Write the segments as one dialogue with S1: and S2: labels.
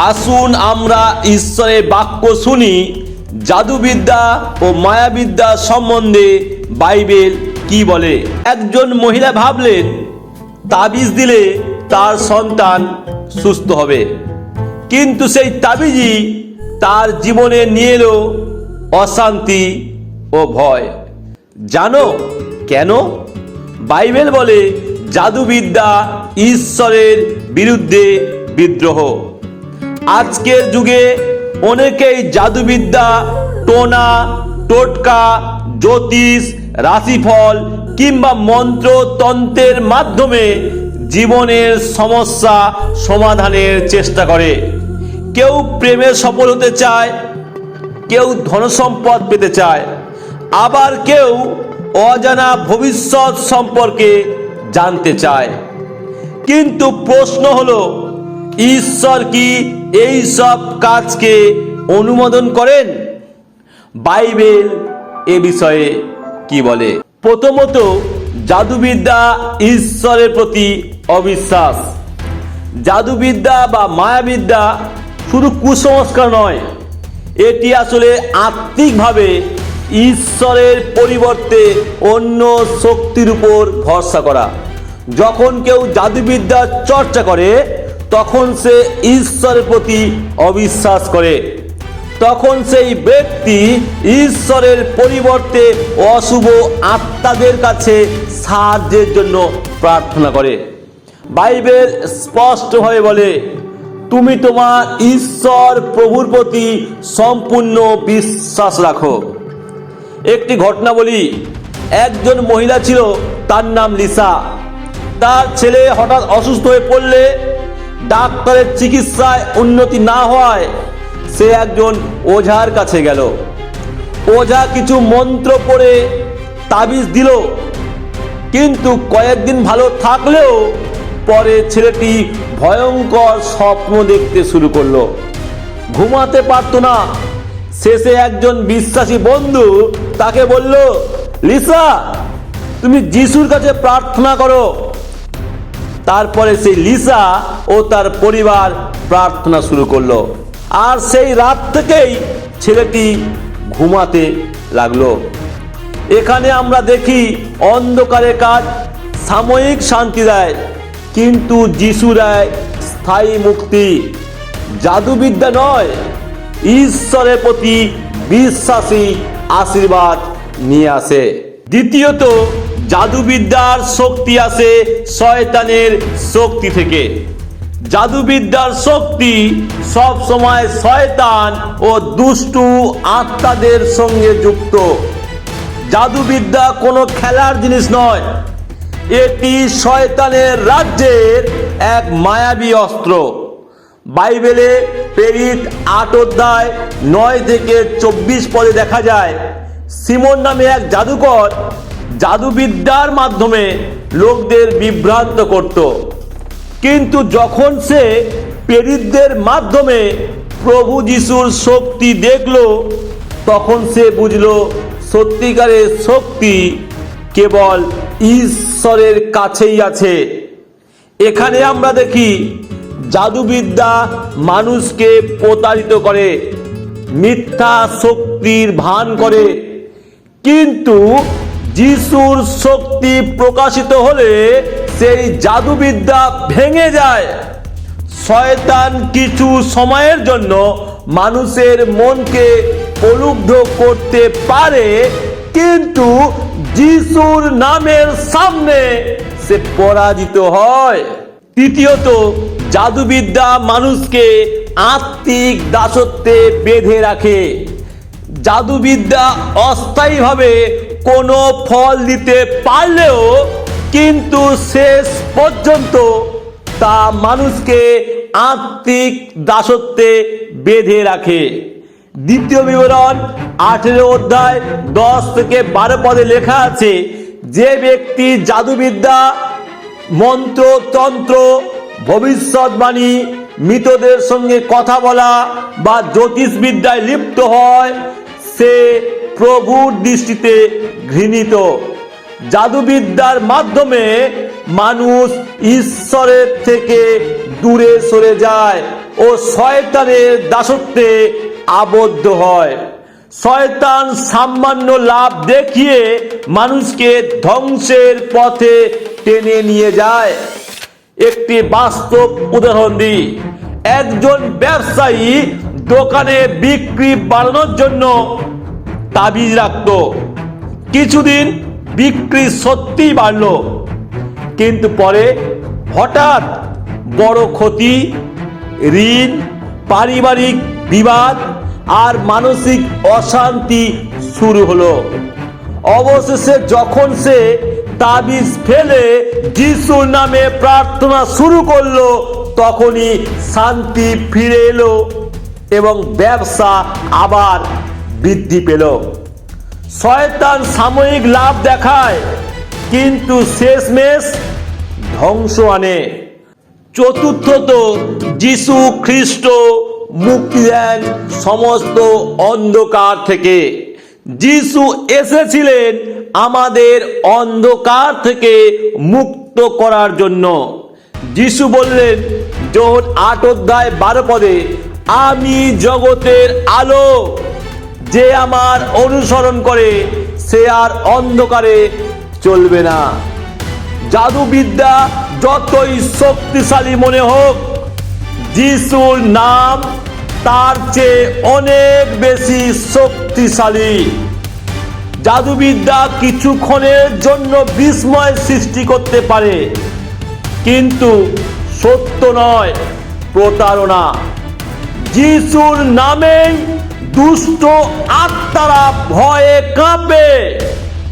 S1: আসুন আমরা ঈশ্বরের বাক্য শুনি, জাদুবিদ্যা ও মায়াবিদ্যা সম্বন্ধে বাইবেল কি বলে? একজন মহিলা ভাবলেন, তাবিজ দিলে তার সন্তান সুস্থ হবে। কিন্তু সেই তাবিজই তার জীবনে নিয়ে এলো অশান্তি ও ভয়। জানো কেন? বাইবেল বলে, জাদুবিদ্যা ঈশ্বরের বিরুদ্ধে বিদ্রোহ। আজকের যুগে অনেকেই জাদুবিদ্যা, টোনা, টোটকা, জ্যোতিষ, রাশিফল কিংবা মন্ত্রতন্ত্রের মাধ্যমে জীবনের সমস্যা সমাধানের চেষ্টা করে। কেউ প্রেমে সফল হতে চায়, কেউ ধনসম্পদ পেতে চায়, আবার কেউ অজানা ভবিষ্যৎ সম্পর্কে জানতে চায়। কিন্তু প্রশ্ন হলো ঈশ্বর কি এই সব কাজকে অনুমোদন করেন? বাইবেল এ বিষয়ে কি বলে? প্রথমত, জাদুবিদ্যা ঈশ্বরের প্রতি অবিশ্বাস। জাদুবিদ্যা বা মায়াবিদ্যা শুধু কুসংস্কার নয়, এটি আসলে আত্মিকভাবে ঈশ্বরের পরিবর্তে অন্য শক্তির উপর ভরসা করা। যখন কেউ জাদুবিদ্যার চর্চা করে তখন সে ঈশ্বরের প্রতি অবিশ্বাস করে। তখন সেই ব্যক্তি ঈশ্বরের পরিবর্তে অশুভ আত্মাদের কাছে সাহায্যের জন্য প্রার্থনা করে। বাইবেল স্পষ্টভাবে বলে, তুমি তোমার ঈশ্বর প্রভুর প্রতি সম্পূর্ণ বিশ্বাস রাখো। একটি ঘটনা বলি, একজন মহিলা ছিল, তার নাম লিসা। তার ছেলে হঠাৎ অসুস্থ হয়ে পড়লে ডাক্তারের চিকিৎসায় উন্নতি না হওয়ায় সে একজন ওঝার কাছে গেল। ওঝা কিছু মন্ত্র পড়ে তাবিজ দিল। কিন্তু কয়েকদিন ভালো থাকলেও পরে ছেলেটি ভয়ঙ্কর স্বপ্ন দেখতে শুরু করল। ঘুমাতে পারতো না। শেষে একজন বিশ্বাসী বন্ধু তাকে বলল, লিসা, তুমি যিশুর কাছে প্রার্থনা করো। তারপরে সেই লিসা ও তার পরিবার প্রার্থনা শুরু করল। আর সেই রাত থেকেই ছেলেটি ঘুমাতে লাগল। এখানে আমরা দেখি অন্ধকারে কাজ সাময়িক শান্তি দেয়, কিন্তু যিশু দেয় স্থায়ী মুক্তি। জাদুবিদ্যা নয়, ঈশ্বরের প্রতি বিশ্বাসী আশীর্বাদ নিয়ে আসে। দ্বিতীয়ত জাদুবিদ্যার শক্তি আসে শয়তানের শক্তি থেকে। জাদুবিদ্যার শক্তি সব সময় শয়তান ও দুষ্টু আত্মাদের সঙ্গে যুক্ত। জাদুবিদ্যা কোনো খেলার জিনিস নয়। এটি শয়তানের রাজ্যের এক মায়াবী অস্ত্র। বাইবেলে প্রেরিত আট অধ্যায় নয় থেকে চব্বিশ পদে দেখা যায়, সিমন নামে এক জাদুকর জাদুবিদ্যার মাধ্যমে লোকদের বিভ্রান্ত করত। কিন্তু যখন সে পেরিতদের মাধ্যমে প্রভু যিশুর শক্তি দেখল, তখন সে বুঝলো, সত্যিকারের শক্তি কেবল ঈশ্বরের কাছেই আছে। এখানে আমরা দেখি, জাদুবিদ্যা মানুষকে প্রতারিত করে, মিথ্যা শক্তির ভান করে। কিন্তু যিশুর শক্তি প্রকাশিত হলে সেই জাদুবিদ্যা ভেঙে যায়। শয়তান কিছু সময়ের জন্য মানুষের মনকে প্রলুব্ধ করতে পারে, কিন্তু যিশুর নামের সামনে সে পরাজিত হয়। তৃতীয়ত, জাদুবিদ্যা মানুষকে আত্মিক দাসত্বে বেঁধে রাখে। জাদুবিদ্যা অস্থায়ীভাবে কোনো ফল দিতে পারলেও কিন্তু শেষ পর্যন্ত তা মানুষকে আত্মিক দাসত্বে বেঁধে রাখে। দ্বিতীয় বিবরণ, আঠেরো অধ্যায়, দশ থেকে বারো পদে লেখা আছে, যে ব্যক্তি জাদুবিদ্যা মন্ত্র তন্ত্র ভবিষ্যৎবাণী, মৃতদের সঙ্গে কথা বলা বা জ্যোতিষবিদ্যায় লিপ্ত হয়, সে প্রভুর দৃষ্টিতে ঘৃণিত। জাদুবিদ্যার মাধ্যমে মানুষ ঈশ্বরের থেকে দূরে সরে যায় ও শয়তানের দাসত্বে আবদ্ধ হয়। শয়তান সামান্য লাভ দেখিয়ে মানুষকে ধ্বংসের পথে টেনে নিয়ে যায়। একটি বাস্তব উদাহরণ দিই। একজন ব্যবসায়ী দোকানে বিক্রি বাড়ানোর জন্য তাবিজ রাখত। কিছুদিন বিক্রি সত্যিই বাড়ল। কিন্তু পরে হঠাৎ বড় ক্ষতি, ঋণ, পারিবারিক বিবাদ আর মানসিক অশান্তি শুরু হলো। অবশেষে যখন সে তাবিজ ফেলে যিশুর নামে প্রার্থনা শুরু করল, তখনই শান্তি ফিরে এলো এবং ব্যবসা আবার বৃদ্ধি পেল। শয়তান সাময়িক লাভ দেখায়, কিন্তু শেষমেশ ধ্বংস আনে। চতুর্থত, যিশু খ্রিস্ট মুক্তি দেন সমস্ত অন্ধকার থেকে। যিশু এসেছিলেন আমাদের অন্ধকার থেকে মুক্ত করার জন্য। যিশু বললেন যোহন আট অধ্যায় বারো পদে, আমি জগতের আলো যে আমার অনুসরণ করে, সে আর অন্ধকারে চলবে না। জাদুবিদ্যা যতই শক্তিশালী মনে হোক, যিশুর নাম তার চেয়ে অনেক বেশি শক্তিশালী। জাদুবিদ্যা কিছুক্ষণের জন্য বিস্ময় সৃষ্টি করতে পারে, কিন্তু সত্য নয়, প্রতারণা। যিশুর নামেই দুষ্ট আত্মারা ভয়ে কাঁপে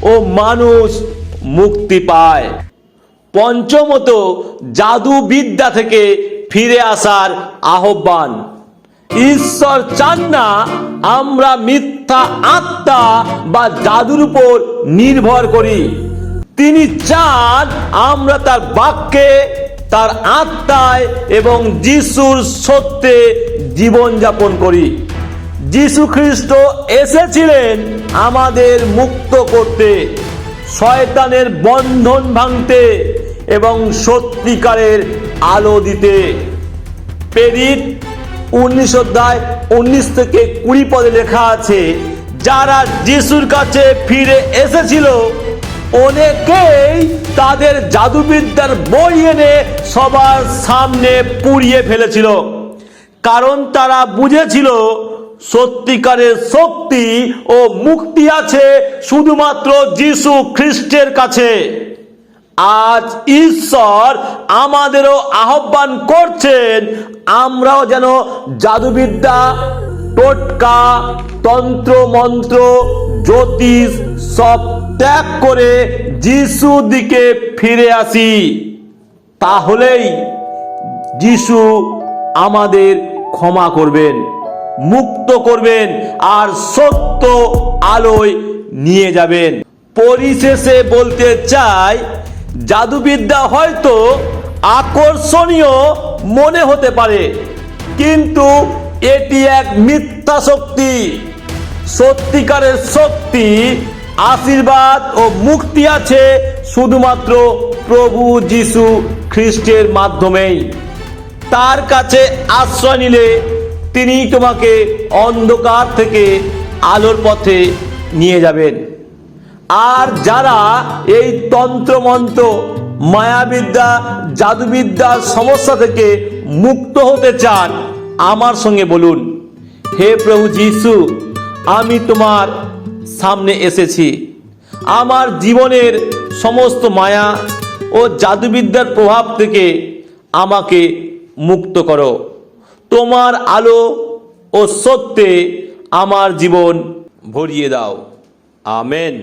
S1: ও মানুষ মুক্তি পায়। পঞ্চমত জাদুবিদ্যা থেকে ফিরে আসার আহ্বান। ঈশ্বর চান না আমরা মিথ্যা আত্মা বা জাদুর উপর নির্ভর করি। তিনি চান আমরা তার বাক্যে, তার আত্মায় এবং যিশুর সত্যে জীবনযাপন করি। যিশু খ্রিস্ট এসেছিলেন আমাদের মুক্ত করতে, শয়তানের বন্ধন ভাঙতে এবং সত্যিকারের আলো দিতে। পেরিত উনিশ অধ্যায় উনিশ থেকে কুড়ি পদে লেখা আছে, যারা যিশুর কাছে ফিরে এসেছিল, অনেকেই তাদের জাদুবিদ্যার বই এনে সবার সামনে পুড়িয়ে ফেলেছিল। কারণ তারা বুঝেছিল সত্যিকারের শক্তি ও মুক্তি আছে শুধুমাত্র যিশু খ্রিস্টের কাছে। আজ ঈশ্বর আমাদেরও আহ্বান করছেন, আমরাও যেন জাদুবিদ্যা, টোটকা, তন্ত্র, মন্ত্র, জ্যোতিষ সব ত্যাগ করে যিশু দিকে ফিরে আসি। তাহলেই যিশু আমাদের ক্ষমা করবেন। মুক্ত করবেন আর সত্য আলোয় নিয়ে যাবেন। পরিশেষে বলতে চাই, জাদুবিদ্যা হয়তো আকর্ষণীয় মনে হতে পারে, কিন্তু এটি এক মিথ্যা শক্তি। সত্যিকারের শক্তি, আশীর্বাদ ও মুক্তি আছে শুধুমাত্র প্রভু যিশু খ্রিস্টের মাধ্যমেই। তার কাছে আশ্রয় নিলে তিনি তোমাকে অন্ধকার থেকে আলোর পথে নিয়ে যাবেন। আর যারা এই তন্ত্রমন্ত্র, মায়াবিদ্যা জাদুবিদ্যার সমস্যা থেকে মুক্ত হতে চান, আমার সঙ্গে বলুন, হে প্রভু যিশু, আমি তোমার সামনে এসেছি। আমার জীবনের সমস্ত মায়া ও জাদুবিদ্যার প্রভাব থেকে আমাকে মুক্ত করো। তোমার আলো ও সত্যে আমার জীবন ভরিয়ে দাও। আমেন।